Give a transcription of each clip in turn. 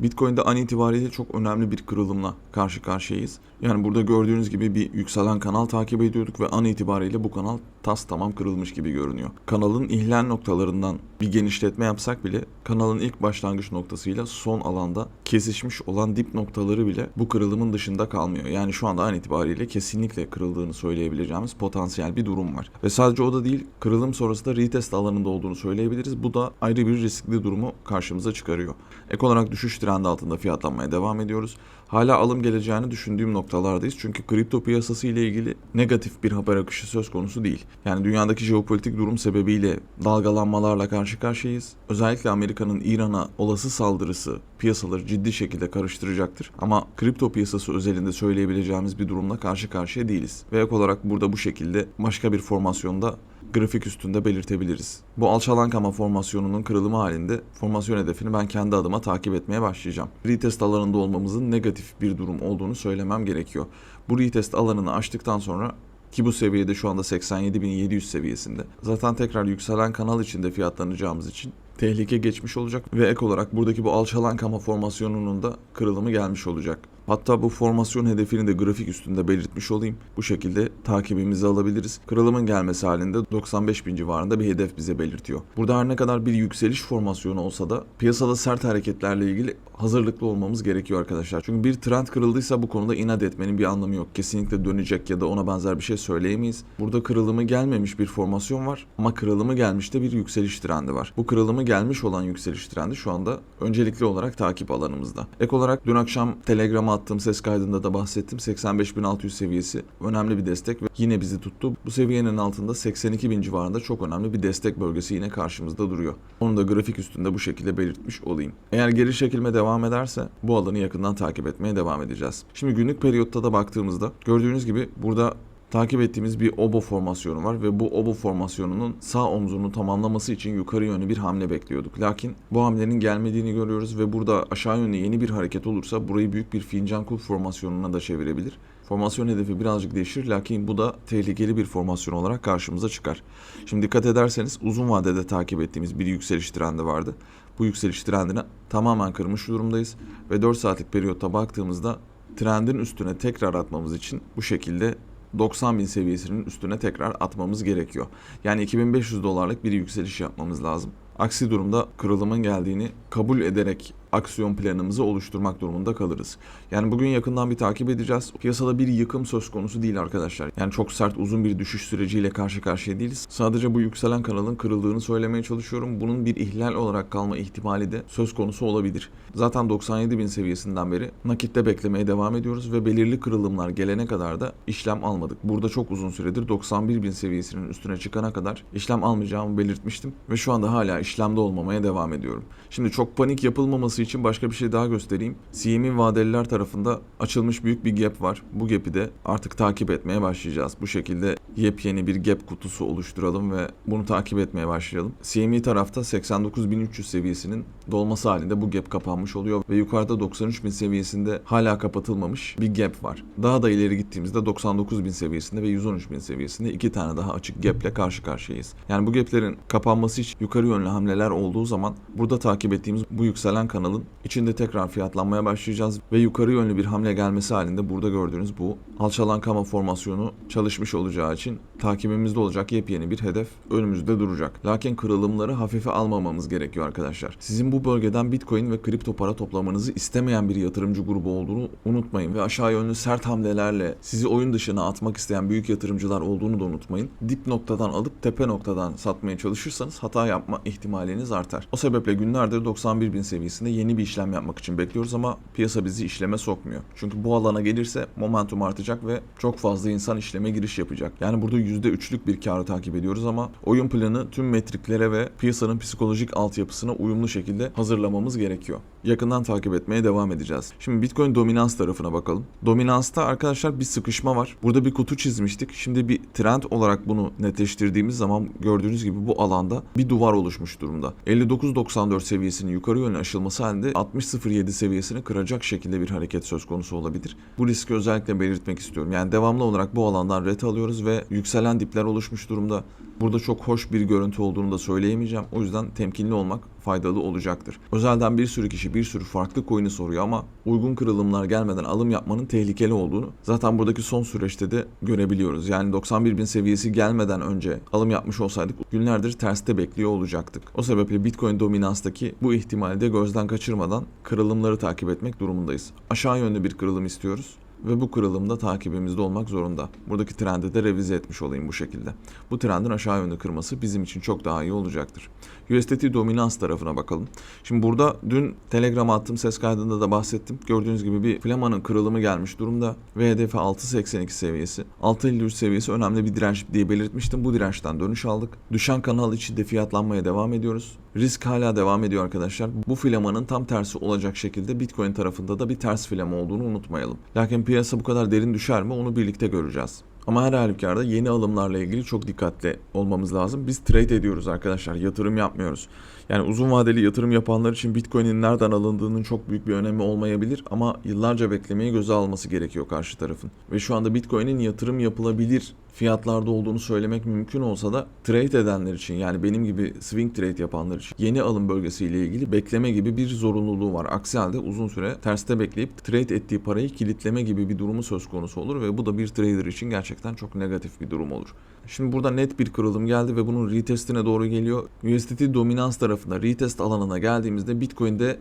Bitcoin'de an itibariyle çok önemli bir kırılımla karşı karşıyayız. Yani burada gördüğünüz gibi bir yükselen kanal takip ediyorduk ve an itibariyle bu kanal tas tamam kırılmış gibi görünüyor. Kanalın ihlal noktalarından bir genişletme yapsak bile kanalın ilk başlangıç noktasıyla son alanda kesişmiş olan dip noktaları bile bu kırılımın dışında kalmıyor. Yani şu anda an itibariyle kesinlikle kırıldığını söyleyebileceğimiz potansiyel bir durum var. Ve sadece o da değil, kırılım sonrasında retest alanında olduğunu söyleyebiliriz. Bu da ayrı bir riskli durumu karşımıza çıkarıyor. Ek olarak düşüş trendi altında fiyatlanmaya devam ediyoruz. Hala alım geleceğini düşündüğüm noktalardayız. Çünkü kripto piyasası ile ilgili negatif bir haber akışı söz konusu değil. Yani dünyadaki jeopolitik durum sebebiyle dalgalanmalarla karşı karşıyayız. Özellikle Amerika'nın İran'a olası saldırısı piyasaları ciddi şekilde karıştıracaktır. Ama kripto piyasası özelinde söyleyebileceğimiz bir durumla karşı karşıya değiliz. Ve ek olarak burada bu şekilde başka bir formasyonda grafik üstünde belirtebiliriz. Bu alçalan kama formasyonunun kırılımı halinde formasyon hedefini ben kendi adıma takip etmeye başlayacağım. Retest alanında olmamızın negatif bir durum olduğunu söylemem gerekiyor. Bu retest alanını aştıktan sonra ki bu seviyede şu anda 87.700 seviyesinde. Zaten tekrar yükselen kanal içinde fiyatlanacağımız için tehlike geçmiş olacak ve ek olarak buradaki bu alçalan kama formasyonunun da kırılımı gelmiş olacak. Hatta bu formasyon hedefini de grafik üstünde belirtmiş olayım. Bu şekilde takibimizi alabiliriz. Kırılımın gelmesi halinde 95 bin civarında bir hedef bize belirtiyor. Burada her ne kadar bir yükseliş formasyonu olsa da piyasada sert hareketlerle ilgili hazırlıklı olmamız gerekiyor arkadaşlar. Çünkü bir trend kırıldıysa bu konuda inat etmenin bir anlamı yok. Kesinlikle dönecek ya da ona benzer bir şey söyleyemeyiz. Burada kırılımı gelmemiş bir formasyon var ama kırılımı gelmiş de bir yükseliş trendi var. Bu kırılımı gelmiş olan yükseliş trendi şu anda öncelikli olarak takip alanımızda. Ek olarak dün akşam Telegram'a attığım ses kaydında da bahsettim. 85.600 seviyesi önemli bir destek ve yine bizi tuttu. Bu seviyenin altında 82.000 civarında çok önemli bir destek bölgesi yine karşımızda duruyor. Onu da grafik üstünde bu şekilde belirtmiş olayım. Eğer geri çekilme devam ederse bu alanı yakından takip etmeye devam edeceğiz. Şimdi günlük periyotta da baktığımızda gördüğünüz gibi burada takip ettiğimiz bir obo formasyonu var ve bu obo formasyonunun sağ omzunu tamamlaması için yukarı yönlü bir hamle bekliyorduk. Lakin bu hamlenin gelmediğini görüyoruz ve burada aşağı yönlü yeni bir hareket olursa burayı büyük bir fincan kulp formasyonuna da çevirebilir. Formasyon hedefi birazcık değişir lakin bu da tehlikeli bir formasyon olarak karşımıza çıkar. Şimdi dikkat ederseniz uzun vadede takip ettiğimiz bir yükseliş trendi vardı. Bu yükseliş trendini tamamen kırmış durumdayız ve 4 saatlik periyotta baktığımızda trendin üstüne tekrar atmamız için bu şekilde 90 bin seviyesinin üstüne tekrar atmamız gerekiyor. Yani 2500 dolarlık bir yükseliş yapmamız lazım. Aksi durumda kırılımın geldiğini kabul ederek aksiyon planımızı oluşturmak durumunda kalırız. Yani bugün yakından bir takip edeceğiz. Piyasada bir yıkım söz konusu değil arkadaşlar. Yani çok sert uzun bir düşüş süreciyle karşı karşıya değiliz. Sadece bu yükselen kanalın kırıldığını söylemeye çalışıyorum. Bunun bir ihlal olarak kalma ihtimali de söz konusu olabilir. Zaten 97 bin seviyesinden beri nakitte beklemeye devam ediyoruz ve belirli kırılımlar gelene kadar da işlem almadık. Burada çok uzun süredir 91 bin seviyesinin üstüne çıkana kadar işlem almayacağımı belirtmiştim ve şu anda hala işlemde olmamaya devam ediyorum. Şimdi çok panik yapılmaması için başka bir şey daha göstereyim. CME vadeliler tarafında açılmış büyük bir gap var. Bu gap'i de artık takip etmeye başlayacağız. Bu şekilde yepyeni bir gap kutusu oluşturalım ve bunu takip etmeye başlayalım. CME tarafta 89.300 seviyesinin dolması halinde bu gap kapanmış oluyor ve yukarıda 93.000 seviyesinde hala kapatılmamış bir gap var. Daha da ileri gittiğimizde 99.000 seviyesinde ve 113.000 seviyesinde iki tane daha açık gap ile karşı karşıyayız. Yani bu gaplerin kapanması için yukarı yönlü hamleler olduğu zaman burada takip ettiğimiz bu yükselen kanalın içinde tekrar fiyatlanmaya başlayacağız ve yukarı yönlü bir hamle gelmesi halinde burada gördüğünüz bu alçalan kama formasyonu çalışmış olacağı için takibimizde olacak yepyeni bir hedef önümüzde duracak. Lakin kırılımları hafife almamamız gerekiyor arkadaşlar. Sizin bu bölgeden Bitcoin ve kripto para toplamanızı istemeyen bir yatırımcı grubu olduğunu unutmayın ve aşağı yönlü sert hamlelerle sizi oyun dışına atmak isteyen büyük yatırımcılar olduğunu da unutmayın. Dip noktadan alıp tepe noktadan satmaya çalışırsanız hata yapma ihtimaliniz artar. O sebeple günlerdir 91 bin seviyesinde yeni bir işlem yapmak için bekliyoruz ama piyasa bizi işleme sokmuyor. Çünkü bu alana gelirse momentum artacak ve çok fazla insan işleme giriş yapacak. Yani burada %3'lük bir karı takip ediyoruz ama oyun planı tüm metriklere ve piyasanın psikolojik altyapısına uyumlu şekilde hazırlamamız gerekiyor. Yakından takip etmeye devam edeceğiz. Şimdi Bitcoin dominans tarafına bakalım. Dominansta arkadaşlar bir sıkışma var. Burada bir kutu çizmiştik. Şimdi bir trend olarak bunu netleştirdiğimiz zaman gördüğünüz gibi bu alanda bir duvar oluşmuş durumda. 59.94 seviyesinin yukarı yönlü aşılması halinde 60.07 seviyesini kıracak şekilde bir hareket söz konusu olabilir. Bu riski özellikle belirtmek istiyorum. Yani devamlı olarak bu alandan ret alıyoruz ve yükselen yükselen dipler oluşmuş durumda. Burada çok hoş bir görüntü olduğunu da söyleyemeyeceğim. O yüzden temkinli olmak faydalı olacaktır. Özelden bir sürü kişi bir sürü farklı coin'i soruyor ama uygun kırılımlar gelmeden alım yapmanın tehlikeli olduğunu zaten buradaki son süreçte de görebiliyoruz. Yani 91 bin seviyesi gelmeden önce alım yapmış olsaydık günlerdir terste bekliyor olacaktık. O sebeple Bitcoin dominanstaki bu ihtimali de gözden kaçırmadan kırılımları takip etmek durumundayız. Aşağı yönlü bir kırılım istiyoruz ve bu kırılımda takibimizde olmak zorunda. Buradaki trendi de revize etmiş olayım bu şekilde. Bu trendin aşağı yönlü kırması bizim için çok daha iyi olacaktır. USDT dominans tarafına bakalım. Şimdi burada dün Telegram'a attığım ses kaydında da bahsettim. Gördüğünüz gibi bir flamanın kırılımı gelmiş durumda ve hedefi 6.82 seviyesi. 6.53 seviyesi önemli bir direnç diye belirtmiştim. Bu dirençten dönüş aldık. Düşen kanal içinde fiyatlanmaya devam ediyoruz. Risk hala devam ediyor arkadaşlar. Bu flamanın tam tersi olacak şekilde Bitcoin tarafında da bir ters flama olduğunu unutmayalım. Lakin piyasa bu kadar derin düşer mi onu birlikte göreceğiz. Ama her halükarda yeni alımlarla ilgili çok dikkatli olmamız lazım. Biz trade ediyoruz arkadaşlar, yatırım yapmıyoruz. Yani uzun vadeli yatırım yapanlar için Bitcoin'in nereden alındığının çok büyük bir önemi olmayabilir ama yıllarca beklemeyi göze alması gerekiyor karşı tarafın. Ve şu anda Bitcoin'in yatırım yapılabilir fiyatlarda olduğunu söylemek mümkün olsa da trade edenler için yani benim gibi swing trade yapanlar için yeni alım bölgesiyle ilgili bekleme gibi bir zorunluluğu var. Aksi halde uzun süre terste bekleyip trade ettiği parayı kilitleme gibi bir durumu söz konusu olur ve bu da bir trader için gerçekten çok negatif bir durum olur. Şimdi burada net bir kırılım geldi ve bunun retestine doğru geliyor. USDT dominans tarafında retest alanına geldiğimizde Bitcoin'de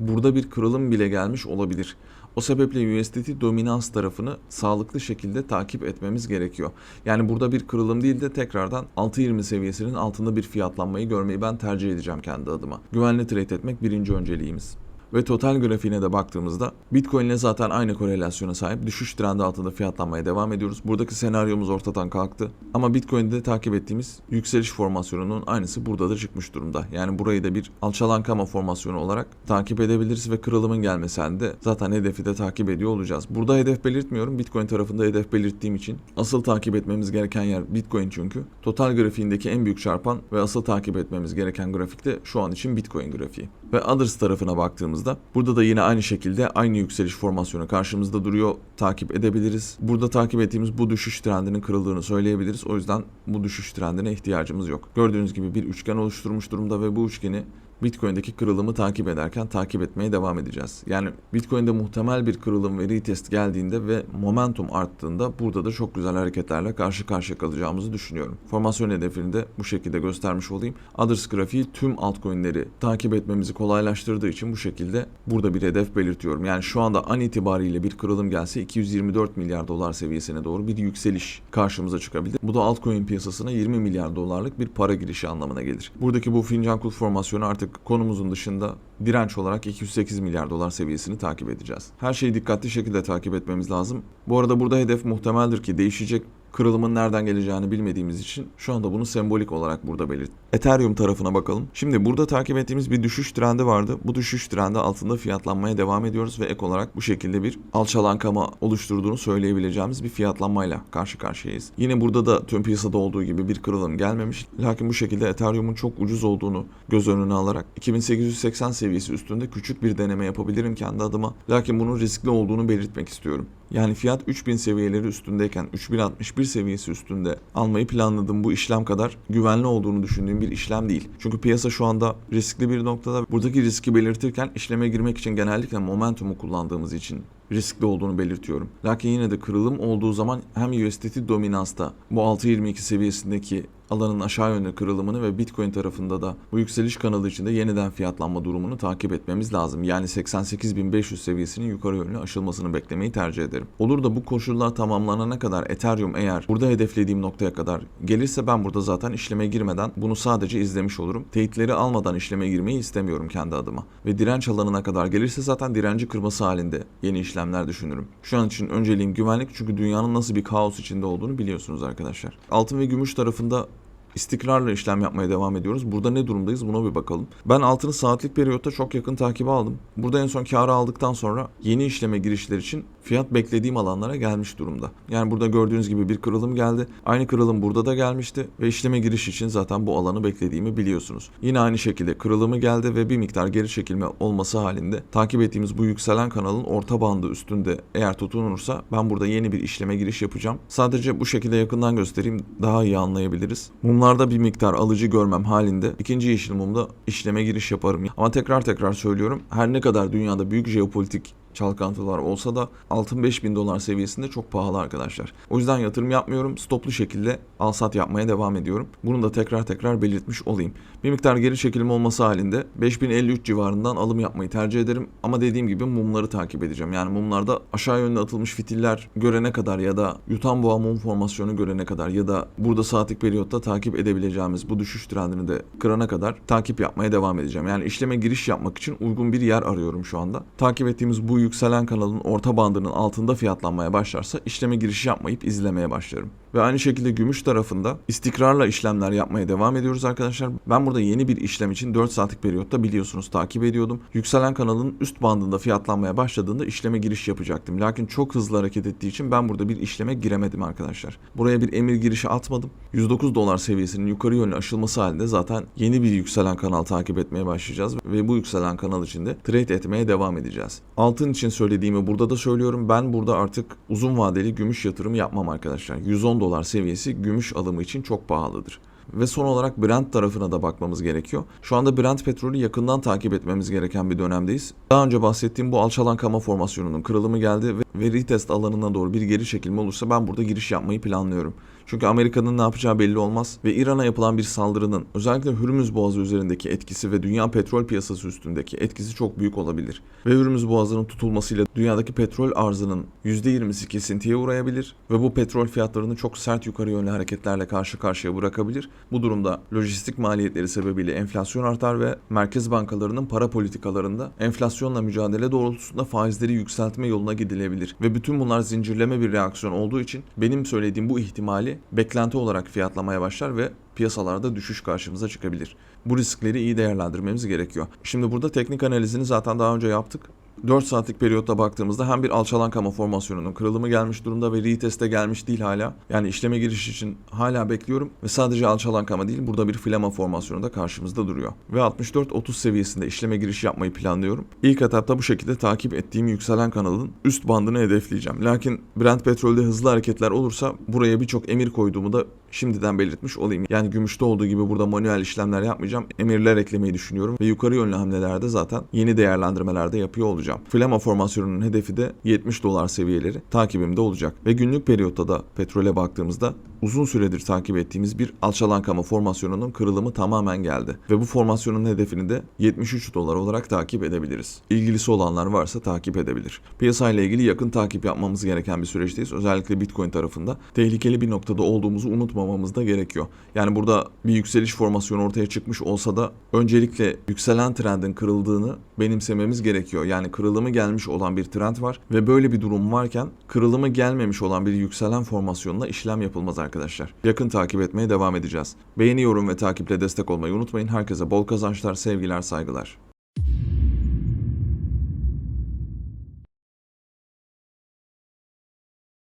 burada bir kırılım bile gelmiş olabilir. O sebeple USDT dominans tarafını sağlıklı şekilde takip etmemiz gerekiyor. Yani burada bir kırılım değil de tekrardan 6.20 seviyesinin altında bir fiyatlanmayı görmeyi ben tercih edeceğim kendi adıma. Güvenli trade etmek birinci önceliğimiz ve total grafiğine de baktığımızda Bitcoin ile zaten aynı korelasyona sahip düşüş trendi altında fiyatlanmaya devam ediyoruz. Buradaki senaryomuz ortadan kalktı. Ama Bitcoin'de takip ettiğimiz yükseliş formasyonunun aynısı burada da çıkmış durumda. Yani burayı da bir alçalan kama formasyonu olarak takip edebiliriz ve kırılımın gelmesi halinde zaten hedefi de takip ediyor olacağız. Burada hedef belirtmiyorum. Bitcoin tarafında hedef belirttiğim için asıl takip etmemiz gereken yer Bitcoin çünkü. Total grafiğindeki en büyük çarpan ve asıl takip etmemiz gereken grafik de şu an için Bitcoin grafiği. Ve others tarafına baktığımızda burada da yine aynı şekilde aynı yükseliş formasyonu karşımızda duruyor. Takip edebiliriz. Burada takip ettiğimiz bu düşüş trendinin kırıldığını söyleyebiliriz. O yüzden bu düşüş trendine ihtiyacımız yok. Gördüğünüz gibi bir üçgen oluşturmuş durumda ve bu üçgeni Bitcoin'deki kırılımı takip ederken takip etmeye devam edeceğiz. Yani Bitcoin'de muhtemel bir kırılım ve retest geldiğinde ve momentum arttığında burada da çok güzel hareketlerle karşı karşıya kalacağımızı düşünüyorum. Formasyon hedefini de bu şekilde göstermiş olayım. Others grafiği tüm altcoin'leri takip etmemizi kolaylaştırdığı için bu şekilde burada bir hedef belirtiyorum. Yani şu anda an itibariyle bir kırılım gelse 224 milyar dolar seviyesine doğru bir yükseliş karşımıza çıkabilir. Bu da altcoin piyasasına 20 milyar dolarlık bir para girişi anlamına gelir. Buradaki bu fincan kulp formasyonu artık konumuzun dışında direnç olarak 208 milyar dolar seviyesini takip edeceğiz. Her şeyi dikkatli şekilde takip etmemiz lazım. Bu arada burada hedef muhtemeldir ki değişecek kırılımın nereden geleceğini bilmediğimiz için şu anda bunu sembolik olarak burada belirt. Ethereum tarafına bakalım. Şimdi burada takip ettiğimiz bir düşüş trendi vardı. Bu düşüş trendi altında fiyatlanmaya devam ediyoruz ve ek olarak bu şekilde bir alçalankama oluşturduğunu söyleyebileceğimiz bir fiyatlanmayla karşı karşıyayız. Yine burada da tüm piyasada olduğu gibi bir kırılım gelmemiş. Lakin bu şekilde Ethereum'un çok ucuz olduğunu göz önüne alarak 2880 seviyesi üstünde küçük bir deneme yapabilirim kendi adıma. Lakin bunun riskli olduğunu belirtmek istiyorum. Yani fiyat 3000 seviyeleri üstündeyken 3061 seviyesi üstünde almayı planladığım bu işlem kadar güvenli olduğunu düşündüğüm bir işlem değil. Çünkü piyasa şu anda riskli bir noktada. Buradaki riski belirtirken işleme girmek için genellikle momentumu kullandığımız için riskli olduğunu belirtiyorum. Lakin yine de kırılım olduğu zaman hem USDT dominansta bu 6.22 seviyesindeki alanın aşağı yönlü kırılımını ve Bitcoin tarafında da bu yükseliş kanalı içinde yeniden fiyatlanma durumunu takip etmemiz lazım. Yani 88.500 seviyesinin yukarı yönlü aşılmasını beklemeyi tercih ederim. Olur da bu koşullar tamamlanana kadar Ethereum eğer burada hedeflediğim noktaya kadar gelirse ben burada zaten işleme girmeden bunu sadece izlemiş olurum. Teyitleri almadan işleme girmeyi istemiyorum kendi adıma. Ve direnç alanına kadar gelirse zaten direnci kırması halinde yeni işlemler düşünürüm. Şu an için önceliğim güvenlik çünkü dünyanın nasıl bir kaos içinde olduğunu biliyorsunuz arkadaşlar. Altın ve gümüş tarafında istikrarla işlem yapmaya devam ediyoruz. Burada ne durumdayız buna bir bakalım. Ben altını saatlik periyotta çok yakın takibe aldım. Burada en son karı aldıktan sonra yeni işleme girişler için fiyat beklediğim alanlara gelmiş durumda. Yani burada gördüğünüz gibi bir kırılım geldi. Aynı kırılım burada da gelmişti ve işleme giriş için zaten bu alanı beklediğimi biliyorsunuz. Yine aynı şekilde kırılımı geldi ve bir miktar geri çekilme olması halinde takip ettiğimiz bu yükselen kanalın orta bandı üstünde eğer tutunursa ben burada yeni bir işleme giriş yapacağım. Sadece bu şekilde yakından göstereyim daha iyi anlayabiliriz. Mumlarda bir miktar alıcı görmem halinde ikinci yeşil mumda işleme giriş yaparım. Ama tekrar tekrar söylüyorum her ne kadar dünyada büyük jeopolitik çalkantılar olsa da altın 5000 dolar seviyesinde çok pahalı arkadaşlar. O yüzden yatırım yapmıyorum. Stoplu şekilde al sat yapmaya devam ediyorum. Bunu da tekrar tekrar belirtmiş olayım. Bir miktar geri çekilme olması halinde 5053 civarından alım yapmayı tercih ederim. Ama dediğim gibi mumları takip edeceğim. Yani mumlarda aşağı yönde atılmış fitiller görene kadar ya da yutan boğa mum formasyonu görene kadar ya da burada saatlik periyotta takip edebileceğimiz bu düşüş trendini de kırana kadar takip yapmaya devam edeceğim. Yani işleme giriş yapmak için uygun bir yer arıyorum şu anda. Takip ettiğimiz bu yükselen kanalın orta bandının altında fiyatlanmaya başlarsa işleme giriş yapmayıp izlemeye başlarım. Ve aynı şekilde gümüş tarafında istikrarla işlemler yapmaya devam ediyoruz arkadaşlar. Ben burada yeni bir işlem için 4 saatlik periyotta biliyorsunuz takip ediyordum. Yükselen kanalın üst bandında fiyatlanmaya başladığında işleme giriş yapacaktım. Lakin çok hızlı hareket ettiği için ben burada bir işleme giremedim arkadaşlar. Buraya bir emir girişi atmadım. 109 dolar seviyesinin yukarı yönlü aşılması halinde zaten yeni bir yükselen kanal takip etmeye başlayacağız. Ve bu yükselen kanal içinde trade etmeye devam edeceğiz. Altın için söylediğimi burada da söylüyorum. Ben burada artık uzun vadeli gümüş yatırım yapmam arkadaşlar. 110 dolar seviyesi gümüş alımı için çok pahalıdır. Ve son olarak Brent tarafına da bakmamız gerekiyor. Şu anda Brent petrolü yakından takip etmemiz gereken bir dönemdeyiz. Daha önce bahsettiğim bu alçalan kama formasyonunun kırılımı geldi ve retest alanına doğru bir geri çekilme olursa ben burada giriş yapmayı planlıyorum. Çünkü Amerika'nın ne yapacağı belli olmaz ve İran'a yapılan bir saldırının özellikle Hürmüz Boğazı üzerindeki etkisi ve dünya petrol piyasası üstündeki etkisi çok büyük olabilir. Ve Hürmüz Boğazı'nın tutulmasıyla dünyadaki petrol arzının %20'si kesintiye uğrayabilir ve bu petrol fiyatlarını çok sert yukarı yönlü hareketlerle karşı karşıya bırakabilir. Bu durumda lojistik maliyetleri sebebiyle enflasyon artar ve merkez bankalarının para politikalarında enflasyonla mücadele doğrultusunda faizleri yükseltme yoluna gidilebilir. Ve bütün bunlar zincirleme bir reaksiyon olduğu için benim söylediğim bu ihtimali beklenti olarak fiyatlamaya başlar ve piyasalarda düşüş karşımıza çıkabilir. Bu riskleri iyi değerlendirmemiz gerekiyor. Şimdi burada teknik analizini zaten daha önce yaptık. 4 saatlik periyotta baktığımızda hem bir alçalan kama formasyonunun kırılımı gelmiş durumda ve retest'e gelmiş değil hala. Yani işleme giriş için hala bekliyorum ve sadece alçalan kama değil burada bir flama formasyonu da karşımızda duruyor. Ve 64-30 seviyesinde işleme giriş yapmayı planlıyorum. İlk etapta bu şekilde takip ettiğim yükselen kanalın üst bandını hedefleyeceğim. Lakin Brent petrolde hızlı hareketler olursa buraya birçok emir koyduğumu da şimdiden belirtmiş olayım. Yani gümüşte olduğu gibi burada manuel işlemler yapmayacağım. Emirler eklemeyi düşünüyorum ve yukarı yönlü hamlelerde zaten yeni değerlendirmelerde yapıyor olacağım. Flama formasyonunun hedefi de 70 dolar seviyeleri takibimde olacak. Ve günlük periyotta da petrole baktığımızda uzun süredir takip ettiğimiz bir alçalan kama formasyonunun kırılımı tamamen geldi. Ve bu formasyonun hedefini de 73 dolar olarak takip edebiliriz. İlgilisi olanlar varsa takip edebilir. Piyasayla ilgili yakın takip yapmamız gereken bir süreçteyiz. Özellikle Bitcoin tarafında. Tehlikeli bir noktada olduğumuzu unutmamamız da gerekiyor. Yani burada bir yükseliş formasyonu ortaya çıkmış olsa da öncelikle yükselen trendin kırıldığını benimsememiz gerekiyor. Yani kırılımı gelmiş olan bir trend var ve böyle bir durum varken kırılımı gelmemiş olan bir yükselen formasyonla işlem yapılmaz arkadaşlar. Yakın takip etmeye devam edeceğiz. Beğeni, yorum ve takiple destek olmayı unutmayın. Herkese bol kazançlar, sevgiler, saygılar.